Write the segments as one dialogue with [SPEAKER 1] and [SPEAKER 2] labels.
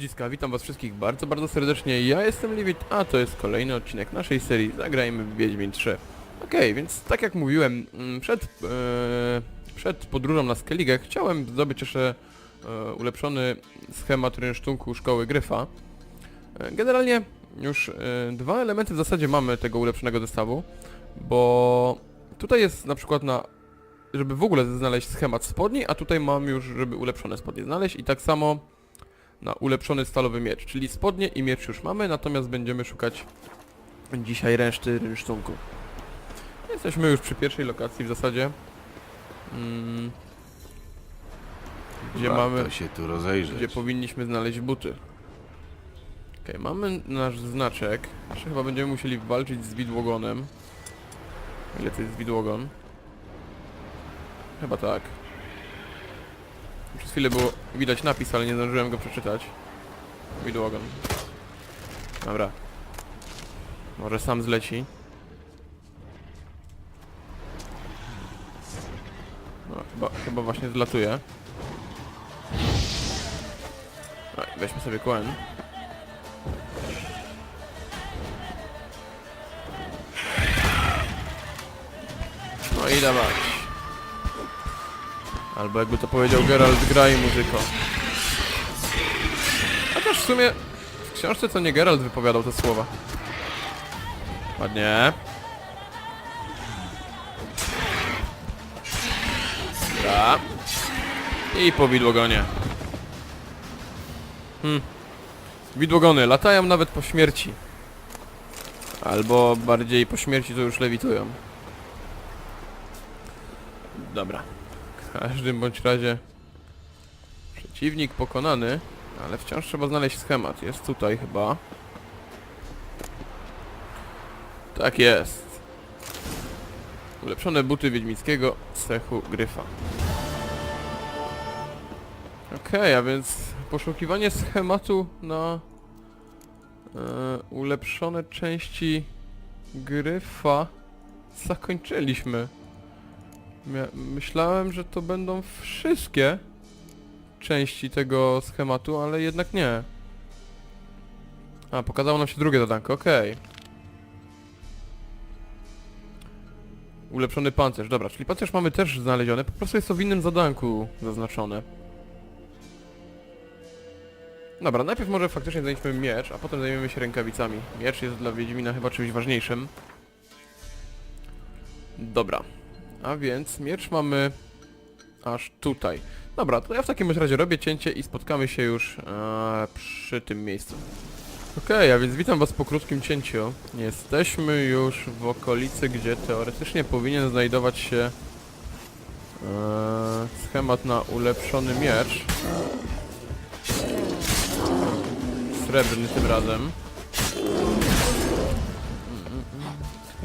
[SPEAKER 1] Ludziska, witam was wszystkich bardzo, bardzo serdecznie. Ja jestem Livit, a to jest kolejny odcinek naszej serii Zagrajmy w Wiedźmin 3. Okej, więc tak jak mówiłem, mm, przed, e, przed podróżą na Skellige chciałem zdobyć jeszcze e, ulepszony schemat rynsztunku Szkoły Gryfa. E, generalnie już e, dwa elementy w zasadzie mamy tego ulepszonego zestawu, bo tutaj jest na przykład na żeby w ogóle znaleźć schemat spodni, a tutaj mam już, żeby ulepszone spodnie znaleźć i tak samo na ulepszony stalowy miecz, czyli spodnie i miecz już mamy, natomiast będziemy szukać dzisiaj reszty rynsztunku. Jesteśmy już przy pierwszej lokacji w zasadzie. Mm, gdzie
[SPEAKER 2] Warto
[SPEAKER 1] mamy,
[SPEAKER 2] się tu rozejrzeć.
[SPEAKER 1] gdzie powinniśmy znaleźć buty. Okej, mamy nasz znaczek. Jeszcze chyba będziemy musieli walczyć z widłogonem. Ile to jest widłogon? Chyba tak. Przez chwilę było widać napis, ale nie zdążyłem go przeczytać. Widłogon. Dobra. Może sam zleci. No, chyba, chyba właśnie zlatuje. No, weźmy sobie Quen. No i dawać. Albo jakby to powiedział Geralt, graj muzyko. Chociaż w sumie w książce to nie Geralt wypowiadał te słowa. Ładnie. Dobra. I po widłogonie. Hmm. Widłogony latają nawet po śmierci. Albo bardziej po śmierci to już lewitują. Dobra. W każdym bądź razie przeciwnik pokonany, ale wciąż trzeba znaleźć schemat. Jest tutaj chyba. Tak jest. Ulepszone buty wiedźmickiego cechu gryfa. Okej, a więc poszukiwanie schematu na e, ulepszone części gryfa zakończyliśmy. Myślałem, że to będą wszystkie części tego schematu, ale jednak nie. A, pokazało nam się drugie zadanko, okej. Ulepszony pancerz, dobra, czyli pancerz mamy też znaleziony, po prostu jest to w innym zadanku zaznaczone. Dobra, najpierw może faktycznie zajmiemy miecz, a potem zajmiemy się rękawicami. Miecz jest dla Wiedźmina chyba czymś ważniejszym. Dobra. A więc miecz mamy aż tutaj. Dobra, to ja w takim razie robię cięcie i spotkamy się już e, przy tym miejscu. Okej, a więc witam was po krótkim cięciu. Jesteśmy już w okolicy, gdzie teoretycznie powinien znajdować się e, schemat na ulepszony miecz. Srebrny tym razem.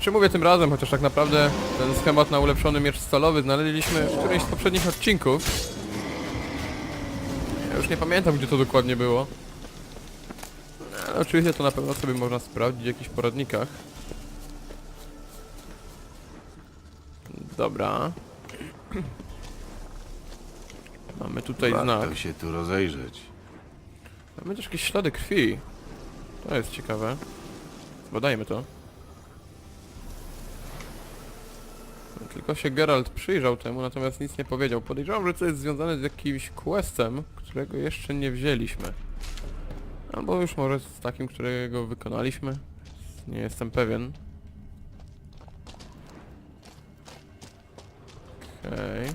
[SPEAKER 1] Czy mówię tym razem, chociaż tak naprawdę ten schemat na ulepszony miecz stalowy znaleźliśmy w którymś z poprzednich odcinków. Ja już nie pamiętam gdzie to dokładnie było. Ale oczywiście to na pewno sobie można sprawdzić w jakichś poradnikach. Dobra. Mamy tutaj znak.
[SPEAKER 2] Warto się tu rozejrzeć.
[SPEAKER 1] Mamy też jakieś ślady krwi. To jest ciekawe. Badajmy to. Tylko się Geralt przyjrzał temu, natomiast nic nie powiedział. Podejrzewam, że to jest związane z jakimś questem, którego jeszcze nie wzięliśmy. Albo już może z takim, którego wykonaliśmy. Nie jestem pewien. Okej.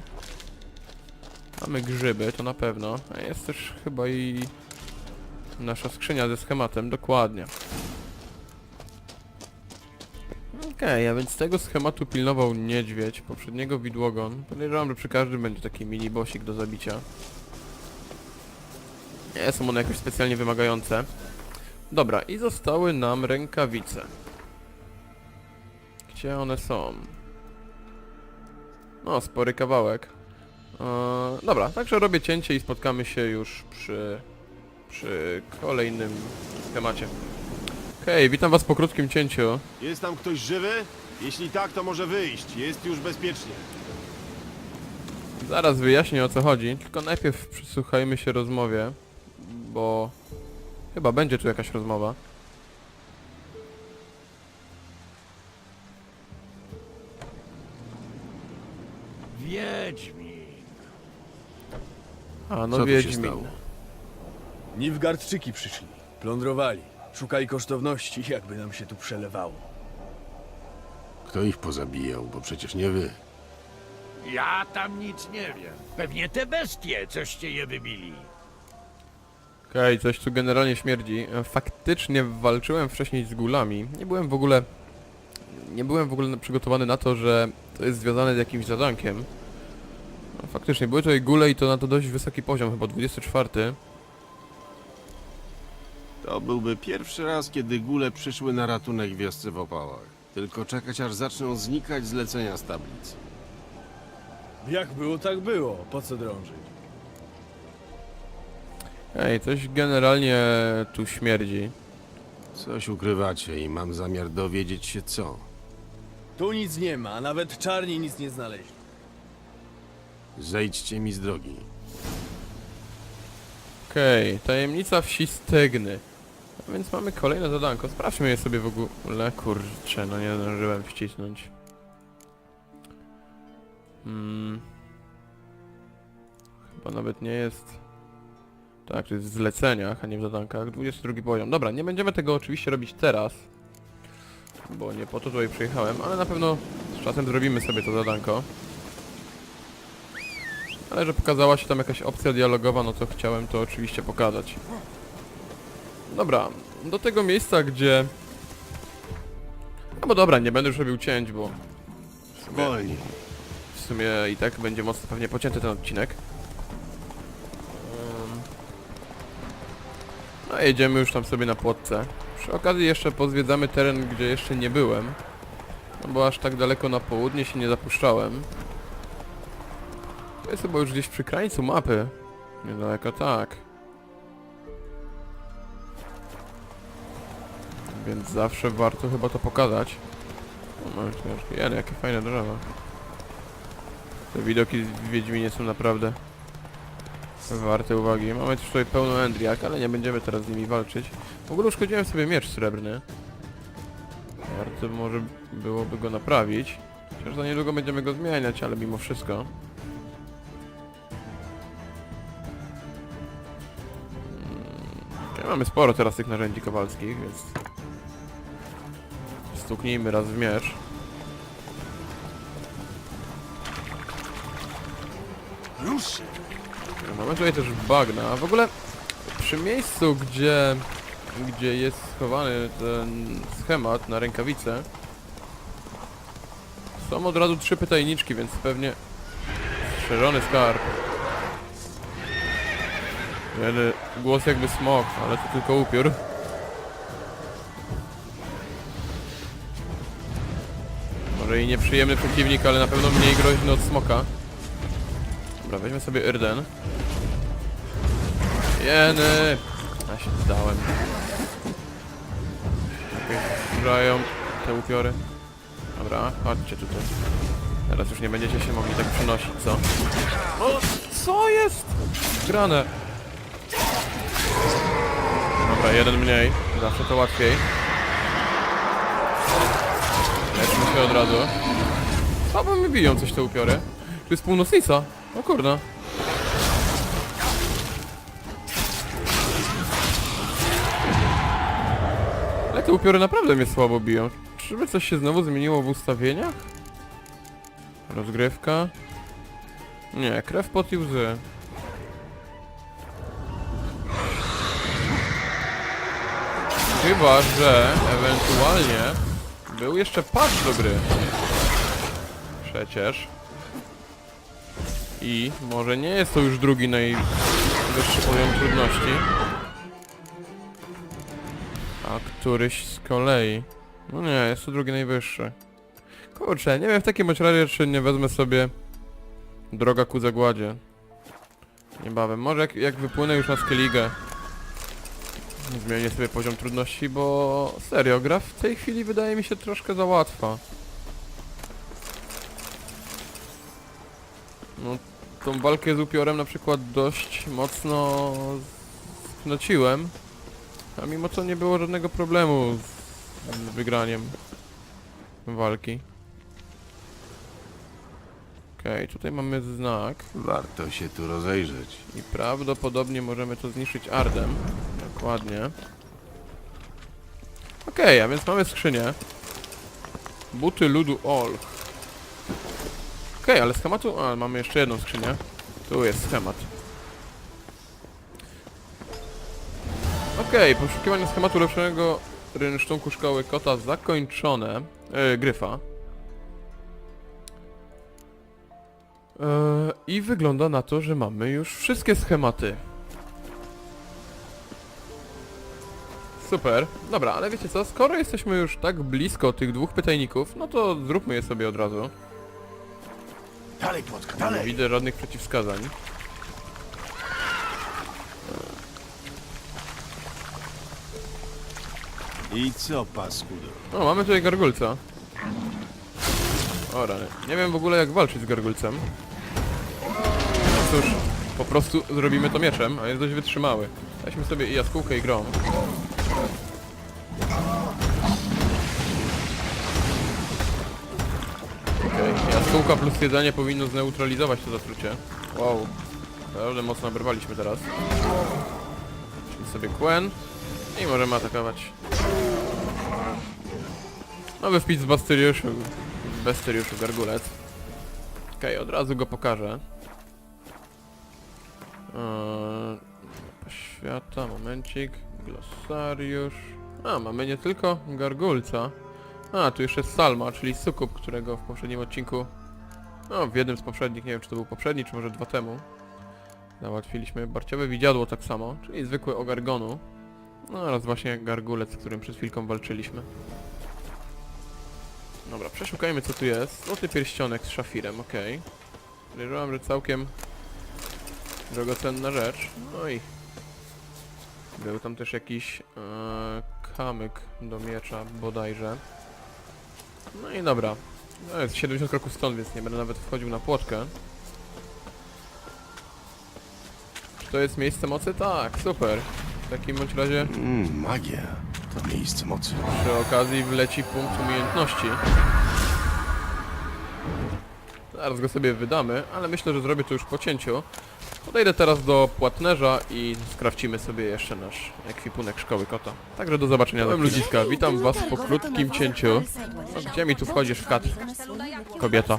[SPEAKER 1] Mamy grzyby, to na pewno. Jest też chyba i nasza skrzynia ze schematem, dokładnie. Okej, a więc tego schematu pilnował niedźwiedź, poprzedniego widłogon. Podejrzewam, że przy każdym będzie taki mini bossik do zabicia. Nie są one jakoś specjalnie wymagające. Dobra, i zostały nam rękawice. Gdzie one są? No, spory kawałek. Eee, dobra, także robię cięcie i spotkamy się już przy, przy kolejnym temacie. Okej, witam was po krótkim cięciu.
[SPEAKER 3] Jest tam ktoś żywy? Jeśli tak, to może wyjść. Jest już bezpiecznie.
[SPEAKER 1] Zaraz wyjaśnię o co chodzi, tylko najpierw przysłuchajmy się rozmowie. bo chyba będzie tu jakaś rozmowa.
[SPEAKER 4] Wiedźmin.
[SPEAKER 1] A no
[SPEAKER 2] Co tu się
[SPEAKER 1] Wiedźmin.
[SPEAKER 2] stało?
[SPEAKER 5] Nilfgaardczyki przyszli. Plądrowali. Szukali kosztowności, jakby nam się tu przelewało.
[SPEAKER 2] Kto ich pozabijał, bo przecież nie wy.
[SPEAKER 4] Ja tam nic nie wiem. Pewnie te bestie, coście je wybili.
[SPEAKER 1] Okej, coś tu generalnie śmierdzi. Faktycznie walczyłem wcześniej z gulami. Nie byłem w ogóle... Nie byłem w ogóle przygotowany na to, że to jest związane z jakimś zadankiem. No, Faktycznie, były tutaj gule i to na to dość wysoki poziom, chyba 24.
[SPEAKER 3] To byłby pierwszy raz, kiedy góle przyszły na ratunek wiosce w opałach. Tylko czekać, aż zaczną znikać zlecenia z tablic.
[SPEAKER 5] Jak było, tak było. Po co drążyć?
[SPEAKER 1] Ej, coś generalnie tu śmierdzi.
[SPEAKER 2] Coś ukrywacie i mam zamiar dowiedzieć się co.
[SPEAKER 5] Tu nic nie ma, nawet czarni nic nie znaleźli.
[SPEAKER 2] Zejdźcie mi z drogi.
[SPEAKER 1] Okej, tajemnica wsi Stegny. A więc mamy kolejne zadanko. Sprawdźmy je sobie w ogóle. Kurczę, no nie zdążyłem wcisnąć. Hmm. Chyba nawet nie jest... Tak, to jest w zleceniach, a nie w zadankach. 22 poziom. Dobra, nie będziemy tego oczywiście robić teraz. Bo nie po to tutaj przyjechałem, ale na pewno z czasem zrobimy sobie to zadanko. Ale że pokazała się tam jakaś opcja dialogowa, no to chciałem to oczywiście pokazać. Dobra, do tego miejsca, gdzie... No bo dobra, nie będę już robił cięć, bo w sumie, w sumie i tak będzie mocno pewnie pocięty ten odcinek. No jedziemy już tam sobie na płotce. Przy okazji jeszcze pozwiedzamy teren, gdzie jeszcze nie byłem. No bo aż tak daleko na południe się nie zapuszczałem. To jest chyba już gdzieś przy krańcu mapy. Niedaleko tak. Więc zawsze warto chyba to pokazać. O, mamy Jeny, jakie fajne drzewa. Te widoki w Wiedźminie są naprawdę warte uwagi. Mamy też tutaj pełno Endriak, ale nie będziemy teraz z nimi walczyć. W ogóle uszkodziłem sobie miecz srebrny. Warto może byłoby go naprawić. Chociaż za niedługo będziemy go zmieniać, ale mimo wszystko. Okay, mamy sporo teraz tych narzędzi kowalskich, więc... Stuknijmy raz w miecz.
[SPEAKER 4] Ruszy.
[SPEAKER 1] Mamy tutaj też bagna. W ogóle przy miejscu, gdzie, gdzie jest schowany ten schemat na rękawicę są od razu trzy pytajniczki, więc pewnie strzeżony skarb. Jeden głos jakby smok, ale to tylko upiór. Może i nieprzyjemny przeciwnik, ale na pewno mniej groźny od smoka. Dobra, weźmy sobie Irden. Jeny! A się zdałem. Okej, Grają te upiory. Dobra, chodźcie tutaj. Teraz już nie będziecie się mogli tak przenosić, co? O, co jest? Grane. Dobra, jeden mniej. Zawsze to łatwiej. Leczmy się od razu. Słabo mi biją coś te upiory. Tu jest północnica. O kurna. Ale te upiory naprawdę mnie słabo biją. Czyżby coś się znowu zmieniło w ustawieniach? Rozgrywka? Nie, krew pot i łzy. Chyba, że ewentualnie był jeszcze patch do gry. Przecież. I może nie jest to już drugi najwyższy poziom trudności. A któryś z kolei. No nie, jest to drugi najwyższy. Kurczę, nie wiem w takim razie czy nie wezmę sobie droga ku zagładzie. Niebawem. Może jak, jak wypłynę już na Skellige zmienię sobie poziom trudności, bo serio, gra w tej chwili wydaje mi się troszkę za łatwa. No, tą walkę z upiorem na przykład dość mocno knociłem, a mimo to nie było żadnego problemu z, z wygraniem walki. Okej, tutaj mamy znak
[SPEAKER 3] Warto się tu rozejrzeć.
[SPEAKER 1] i prawdopodobnie możemy to zniszczyć ardem. Dokładnie. Okej, a więc mamy skrzynię. Buty ludu Olch. Okej, ale schematu... A, mamy jeszcze jedną skrzynię. Tu jest schemat. Okej, poszukiwanie schematu lepszego rynsztunku szkoły kota zakończone. E, gryfa. E, I wygląda na to, że mamy już wszystkie schematy. Super. Dobra, ale wiecie co? Skoro jesteśmy już tak blisko tych dwóch pytajników, no to zróbmy je sobie od razu.
[SPEAKER 4] Dalej, Płotka,
[SPEAKER 1] Nie
[SPEAKER 4] dalej!
[SPEAKER 1] widzę żadnych przeciwwskazań.
[SPEAKER 3] I co, paskudo?
[SPEAKER 1] O, mamy tutaj gargulca. O rany. Nie wiem w ogóle jak walczyć z gargulcem. No cóż, po prostu zrobimy to mieczem, a jest dość wytrzymały. Weźmy sobie i jaskółkę i grom. Okej, jaskółka plus jedzenie powinno zneutralizować to zatrucie. Wow. Naprawdę mocno oberwaliśmy teraz. Weźmy sobie Quen i możemy atakować. Nowy wpis z Bastyriuszu. Z Bastyriuszu Gargulec. Okej, od razu go pokażę. Eee, świata, momencik. Glosariusz. A, mamy nie tylko Gargulca. A, tu jeszcze jest Salma, czyli Sukub, którego w poprzednim odcinku... No, w jednym z poprzednich, nie wiem czy to był poprzedni, czy może dwa temu. Załatwiliśmy barciowe widziadło tak samo, czyli zwykłe ogargonu. No oraz właśnie gargulec, z którym przed chwilką walczyliśmy. Dobra, przeszukajmy co tu jest. Złoty pierścionek z szafirem, okej. Podejrzewam, że całkiem drogocenna rzecz. No i był tam też jakiś e, kamyk do miecza bodajże. No i dobra. No jest 70 kroków stąd, więc nie będę nawet wchodził na płotkę. Czy to jest miejsce mocy? Tak, super. W takim bądź razie
[SPEAKER 3] Mm, magia. To miejsce mocy.
[SPEAKER 1] przy okazji wleci punkt umiejętności. Zaraz go sobie wydamy, ale myślę, że zrobię to już po cięciu. Podejdę teraz do płatnerza i skrawcimy sobie jeszcze nasz ekwipunek szkoły kota. Także do zobaczenia za ludziska, witam was po krótkim cięciu. No, gdzie mi tu wchodzisz w kat, kobieta?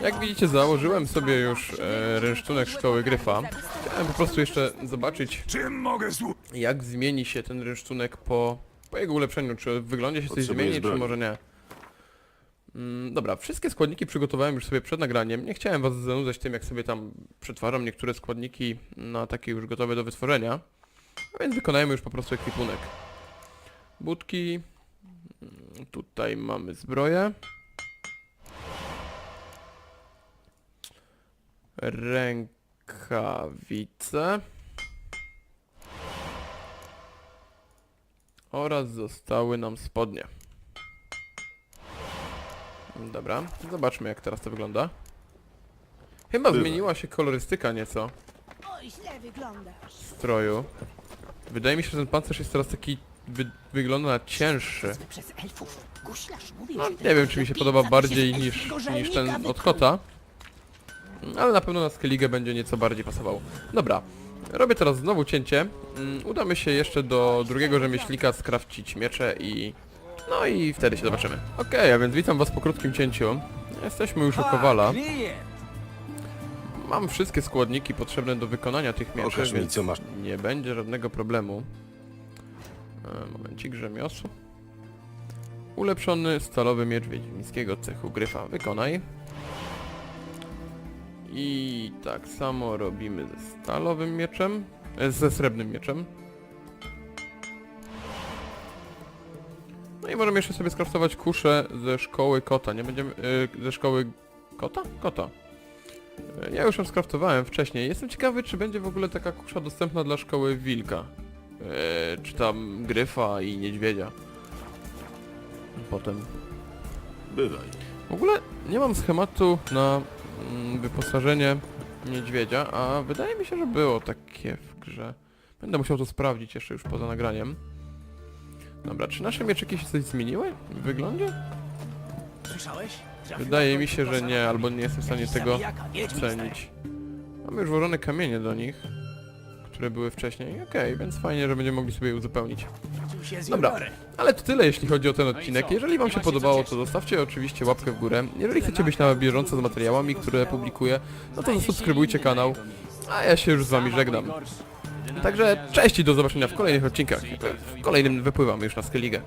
[SPEAKER 1] Jak widzicie założyłem sobie już e, rynsztunek szkoły gryfa. Chciałem po prostu jeszcze zobaczyć
[SPEAKER 4] Czym mogę służyć?
[SPEAKER 1] jak zmieni się ten rynsztunek po, po jego ulepszeniu? Czy w wyglądzie się coś
[SPEAKER 3] Potrzebuję
[SPEAKER 1] zmieni, czy
[SPEAKER 3] zbroi.
[SPEAKER 1] może nie? Mm, dobra, wszystkie składniki przygotowałem już sobie przed nagraniem. Nie chciałem was zanudzać tym, jak sobie tam przetwarzam niektóre składniki na takie już gotowe do wytworzenia. A więc wykonajmy już po prostu ekwipunek. Budki. Mm, Tutaj mamy zbroję. Rękawice. Oraz zostały nam spodnie. Dobra, zobaczmy jak teraz to wygląda. Chyba
[SPEAKER 3] Bywaj.
[SPEAKER 1] zmieniła się kolorystyka nieco
[SPEAKER 6] Oj, źle wyglądasz.
[SPEAKER 1] stroju. Wydaje mi się, że ten pancerz jest teraz taki... Wy, wygląda na cięższy.
[SPEAKER 6] Przez elfów. Guślarz mówił, że
[SPEAKER 1] nie
[SPEAKER 6] ten
[SPEAKER 1] wiem, czy mi się
[SPEAKER 6] lepiej
[SPEAKER 1] podoba
[SPEAKER 6] zapisze
[SPEAKER 1] bardziej niż, niż ten od
[SPEAKER 6] wykonał.
[SPEAKER 1] kota. Ale na pewno na Skellige będzie nieco bardziej pasował. Dobra, robię teraz znowu cięcie. Mm, Udamy się jeszcze do drugiego rzemieślnika skrawcić miecze i... No i wtedy się zobaczymy. Okej, a więc witam was po krótkim cięciu. Jesteśmy już u Kowala. Mam wszystkie składniki potrzebne do wykonania tych mieczy,
[SPEAKER 3] Pokaż mi,
[SPEAKER 1] więc
[SPEAKER 3] co masz.
[SPEAKER 1] nie będzie żadnego problemu. E, momencik, rzemiosło. Ulepszony stalowy miecz wiedźmińskiego cechu gryfa. Wykonaj. I tak samo robimy ze stalowym mieczem. e, Ze srebrnym mieczem. No i możemy jeszcze sobie skraftować kuszę ze szkoły kota. Nie będziemy... e, ze szkoły... Kota? Kota. E, Ja już ją skraftowałem wcześniej. Jestem ciekawy, czy będzie w ogóle taka kusza dostępna dla szkoły wilka. E, czy tam gryfa i niedźwiedzia. Potem.
[SPEAKER 3] Bywaj.
[SPEAKER 1] W ogóle nie mam schematu na mm, wyposażenie niedźwiedzia, a wydaje mi się, że było takie w grze. Będę musiał to sprawdzić jeszcze już poza nagraniem. Dobra, czy nasze mieczyki się coś zmieniły w wyglądzie?
[SPEAKER 5] Słyszałeś?
[SPEAKER 1] Wydaje mi się, że nie, albo nie jestem w stanie tego ocenić. Mamy już włożone kamienie do nich, które były wcześniej. Okej, więc fajnie, że będziemy mogli sobie je uzupełnić. Dobra, ale to tyle jeśli chodzi o ten odcinek. Jeżeli wam się podobało, to zostawcie oczywiście łapkę w górę. Jeżeli chcecie być na bieżąco z materiałami, które publikuję, no to zasubskrybujcie kanał. A ja się już z wami żegnam. Także cześć i do zobaczenia w kolejnych odcinkach. W kolejnym wypływamy już na Skelligę.